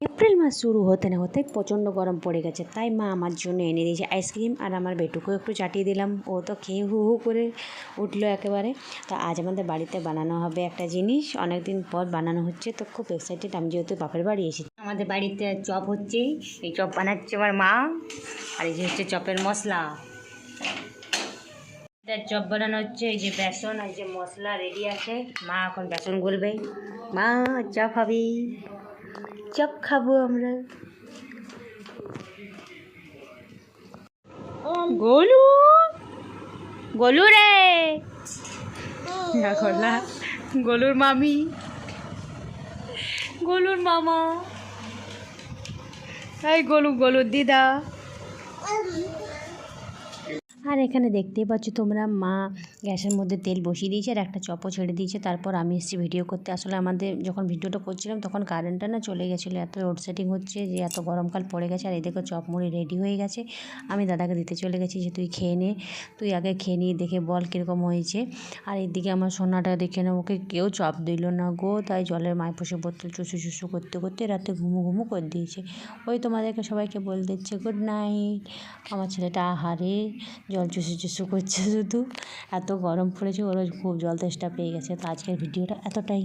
April মাস শুরু হতে না হতে প্রচণ্ড গরম পড়ে গেছে। তাই মা আমার জন্য এনে দিয়েছে আইসক্রিম আর আমার বেটুকেও একটু চাটিয়ে দিলাম। ও তো খেয়ে হু হু করে উঠল একেবারে। তো আজ আমাদের বাড়িতে বানানো হবে একটা জিনিস। অনেক দিন পর বানানো হচ্ছে। তো খুব এক্সাইটেড আমি যেহেতু বাপের বাড়ি এসেছি। আমাদের বাড়িতে চপ হচ্ছে। এই চপ বানাচ্ছে আমার মা। আর এই যে হচ্ছে চপের মশলা। চপ বানানো হচ্ছে। এই যে বেসন আর যে মশলা রেডি আছে। মা এখন বেসন গুলবে। মা চপ হবে চপ খাব আমরা। গোলু গোলু রে। গলা গোলুর মামি। গোলুর মামা। এই গোলু, গোলুর দিদা। আর এখানে দেখতেই পাচ্ছ তোমরা মা গ্যাসের মধ্যে তেল বসিয়ে দিয়েছে আর একটা চপও ছেড়ে দিয়েছে। তারপর আমি এসেছি ভিডিও করতে। আসলে আমাদের যখন ভিডিওটা করছিলাম তখন কারেন্টটা না চলে গেছিল। এত লোডশেডিং হচ্ছে যে এত গরমকাল পড়ে গেছে আর এদিকে চপ মুড়ি রেডি হয়ে গেছে। আমি দাদাকে দিতে চলে গেছি যে, তুই খেয়ে নে। তুই আগে খেয়ে নিয়ে দেখে বল কীরকম হয়েছে। আর এদিকে আমার সোনাটা দেখে না ওকে কেউ চপ দিল না গো। তাই জলের মায় মাইপোষে বোতল চুষু চুষু করতে করতে রাতে ঘুমু ঘুমু করে দিয়েছে। ওই তোমাদেরকে সবাইকে বল দিচ্ছে গুড নাইট আমার ছেলেটা, আহারে জল চুষু চুষু করছে শুধু। এত গরম পড়েছে, ওরা খুব জল তেষ্টা পেয়ে গেছে। তো আজকের ভিডিওটা এতটাই।